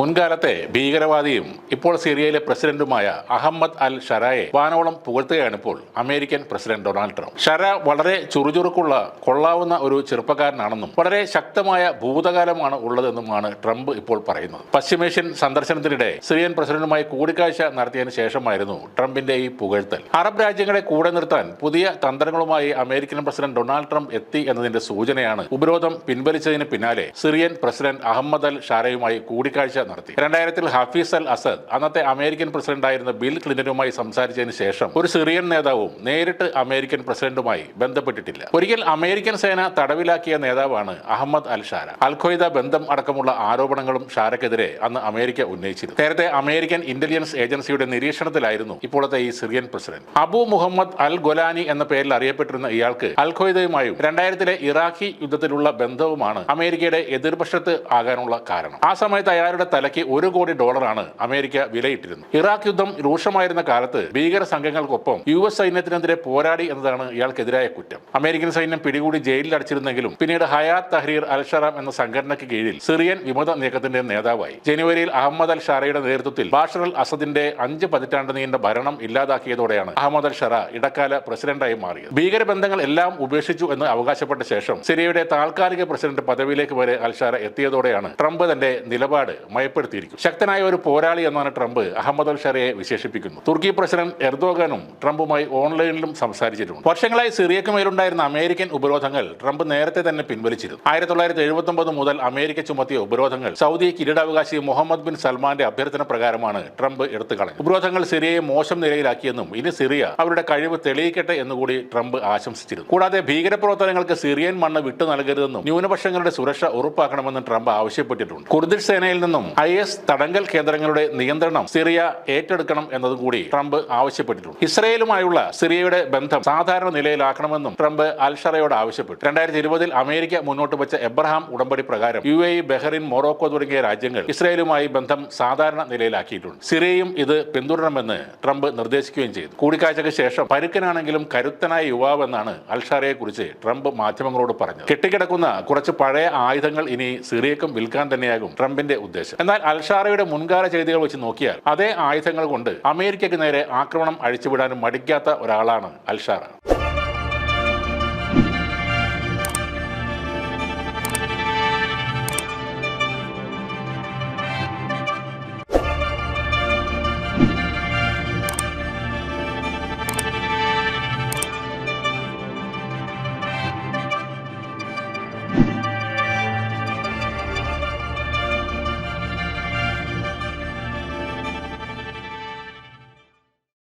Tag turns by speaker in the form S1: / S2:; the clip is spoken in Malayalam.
S1: മുൻകാലത്തെ ഭീകരവാദിയും ഇപ്പോൾ സിറിയയിലെ പ്രസിഡന്റുമായ അഹമ്മദ് അൽ ഷറായെ വാനോളം പുകഴ്ത്തുകയാണ് ഇപ്പോൾ American president Donald Trump. Sharaa വളരെ ചുറുചുറുക്കുള്ള കൊള്ളാവുന്ന ഒരു ചെറുപ്പക്കാരനാണെന്നും വളരെ ശക്തമായ ഭൂതകാലമാണ് ഉള്ളതെന്നുമാണ് ട്രംപ് ഇപ്പോൾ പറയുന്നത്. പശ്ചിമേഷ്യൻ സന്ദർശനത്തിനിടെ സിറിയൻ പ്രസിഡന്റുമായി കൂടിക്കാഴ്ച നടത്തിയതിനു ശേഷമായിരുന്നു ട്രംപിന്റെ ഈ പുകഴ്ത്തൽ. അറബ് രാജ്യങ്ങളെ കൂടെ നിർത്താൻ പുതിയ തന്ത്രങ്ങളുമായി അമേരിക്കൻ പ്രസിഡന്റ് ഡൊണാൾഡ് ട്രംപ് എത്തി എന്നതിന്റെ സൂചനയാണ് ഉപരോധം പിൻവലിച്ചതിന് പിന്നാലെ സിറിയൻ പ്രസിഡന്റ് അഹമ്മദ് അൽ ഷാരയുമായി കൂടിക്കാഴ്ച നടത്തി. രണ്ടായിരത്തിൽ ഹഫീസ് അൽ അസദ് അന്നത്തെ അമേരിക്കൻ പ്രസിഡന്റായിരുന്ന ബിൽ ക്ലിന്റനുമായി സംസാരിച്ചതിന് ശേഷം ഒരു സിറിയൻ നേതാവും നേരിട്ട് അമേരിക്കൻ പ്രസിഡന്റുമായി ബന്ധപ്പെട്ടിട്ടില്ല. ഒരിക്കൽ അമേരിക്കൻ സേന തടവിലാക്കിയ നേതാവാണ് അഹമ്മദ് അൽ ഷാര. അൽ ഖ്വയ്ദ ബന്ധം അടക്കമുള്ള ആരോപണങ്ങളും ഷാരക്കെതിരെ അന്ന് അമേരിക്ക ഉന്നയിച്ചിരുന്നു. നേരത്തെ അമേരിക്കൻ ഇന്റലിജൻസ് ഏജൻസിയുടെ നിരീക്ഷണത്തിലായിരുന്നു ഇപ്പോഴത്തെ ഈ Syrian president. Abu Mohammed al Golani എന്ന പേരിൽ അറിയപ്പെട്ടിരുന്ന ഇയാൾക്ക് അൽ ഖ്വയ്ദയുമായും രണ്ടായിരത്തിലെ ഇറാഖി യുദ്ധത്തിലുള്ള ബന്ധവുമാണ് അമേരിക്കയുടെ എതിർപക്ഷത്ത് ആകാനുള്ള കാരണം. ആ സമയത്ത് അയാളുടെ തലയ്ക്ക് ഒരു കോടി ഡോളറാണ് അമേരിക്ക വിലയിട്ടിരുന്നത്. ഇറാഖ് യുദ്ധം രൂക്ഷമായിരുന്ന കാലത്ത് ഭീകര സംഘങ്ങൾക്കൊപ്പം യു എസ് സൈന്യത്തിനെതിരെ പോരാടി എന്നതാണ് ഇയാൾക്കെതിരായ കുറ്റം. അമേരിക്കൻ സൈന്യം പിടികൂടി ജയിലിൽ അടച്ചിരുന്നെങ്കിലും പിന്നീട് ഹയാത്ത് തഹ്രീർ അൽ ഷറാം എന്ന സംഘടനയ്ക്ക് കീഴിൽ സിറിയൻ വിമത നീക്കത്തിന്റെ നേതാവായി. ജനുവരിയിൽ അഹമ്മദ് അൽ ഷാറയുടെ നേതൃത്വത്തിൽ ബാഷർ അൽ അസദിന്റെ അഞ്ച് പതിറ്റാണ്ട് നീണ്ട ഭരണം ഇല്ലാതാക്കിയതോടെയാണ് അഹമ്മദ് അൽ ഷറ ഇടക്കാല പ്രസിഡന്റായി മാറിയത്. ഭീകര ബന്ധങ്ങൾ എല്ലാം ഉപേക്ഷിച്ചു എന്ന് അവകാശപ്പെട്ട ശേഷം സിറിയയുടെ താൽക്കാലിക പ്രസിഡന്റ് പദവിയിലേക്ക് വരെ അൽ ഷാര എത്തിയതോടെയാണ് ട്രംപ് തന്റെ നിലപാട് മയപ്പെടുത്തിയിരിക്കുന്നത് ശക്തനായ ഒരു പോരാളി എന്നാണ് ട്രംപ് അഹമ്മദ് അൽ ഷറയെ വിശേഷിപ്പിക്കുന്നത്. തുർക്കി പ്രസിഡന്റ് എർദോഗനും ട്രംപുമായി ഓൺലൈനിലും സംസാരിച്ചിട്ടുണ്ട്. വർഷങ്ങളായി സിറിയക്ക് മേലുണ്ടായിരുന്ന അമേരിക്കൻ ഉപരോധങ്ങൾ ട്രംപ് നേരത്തെ തന്നെ പിൻവലിച്ചിരുന്നു. ആയിരത്തി തൊള്ളായിരത്തി എഴുപത്തി മുതൽ അമേരിക്ക ചുമത്തിയ ഉപരോധങ്ങൾ സൗദി കിരീടാവകാശി മുഹമ്മദ് ബിൻ സൽമാന്റെ അഭ്യർത്ഥന പ്രകാരമാണ് ട്രംപ് എടുത്തു കളഞ്ഞത് ഉപരോധങ്ങൾ സിറിയയെ മോശം നിലയിലാക്കിയെന്നും ഇനി സിറിയ അവരുടെ കഴിവ് തെളിയിക്കട്ടെ എന്നുകൂടി ട്രംപ് ആശംസിച്ചിരുന്നു. കൂടാതെ ഭീകരപ്രവർത്തനങ്ങൾക്ക് സിറിയൻ മണ്ണ് വിട്ടു നൽകരുതെന്നും ന്യൂനപക്ഷങ്ങളുടെ സുരക്ഷ ഉറപ്പാക്കണമെന്നും ട്രംപ് ആവശ്യപ്പെട്ടിട്ടുണ്ട്. കുർദിഷ് സേനയിൽ നിന്നും ഐ എസ് തടങ്കൽ കേന്ദ്രങ്ങളുടെ നിയന്ത്രണം സിറിയ ഏറ്റെടുക്കണം എന്നതും കൂടി ട്രംപ് ആവശ്യപ്പെട്ടിട്ടുണ്ട്. ഇസ്രയേലുമായുള്ള സിറിയയുടെ ബന്ധം സാധാരണ നിലയിലാക്കണമെന്നും ട്രംപ് അൽഷറയോട് ആവശ്യപ്പെട്ടു. രണ്ടായിരത്തി ഇരുപതിൽ അമേരിക്ക മുന്നോട്ട് വെച്ച എബ്രഹാം ഉടമ്പടി പ്രകാരം യു എ ബഹ്റിൻ മൊറോക്കോ തുടങ്ങിയ രാജ്യങ്ങൾ ഇസ്രയേലുമായി ബന്ധം സാധാരണ നിലയിലാക്കിയിട്ടുണ്ട്. സിറിയയും ഇത് പിന്തുടരണമെന്ന് ട്രംപ് നിർദ്ദേശിക്കുകയും ചെയ്തു. കൂടിക്കാഴ്ചയ്ക്ക് ശേഷം പരുക്കനാണെങ്കിലും കരുത്തനായ യുവാവെന്നാണ് അൽഷാറയെ കുറിച്ച് ട്രംപ് മാധ്യമങ്ങളോട് പറഞ്ഞത്. കെട്ടിക്കിടക്കുന്ന കുറച്ച് പഴയ ആയുധങ്ങൾ ഇനി സിറിയക്കും വിൽക്കാൻ തന്നെയാകും ട്രംപിന്റെ ഉദ്ദേശം. എന്നാൽ അൽഷാറയുടെ മുൻകാല ചെയ്തികൾ വെച്ച് നോക്കിയാൽ അതേ ആയുധങ്ങൾ കൊണ്ട് അമേരിക്കയ്ക്ക് നേരെ ആക്രമണം അഴിച്ചുവിടാനും മടിക്കാത്ത ഒരാളാണ് അൽഷാറ.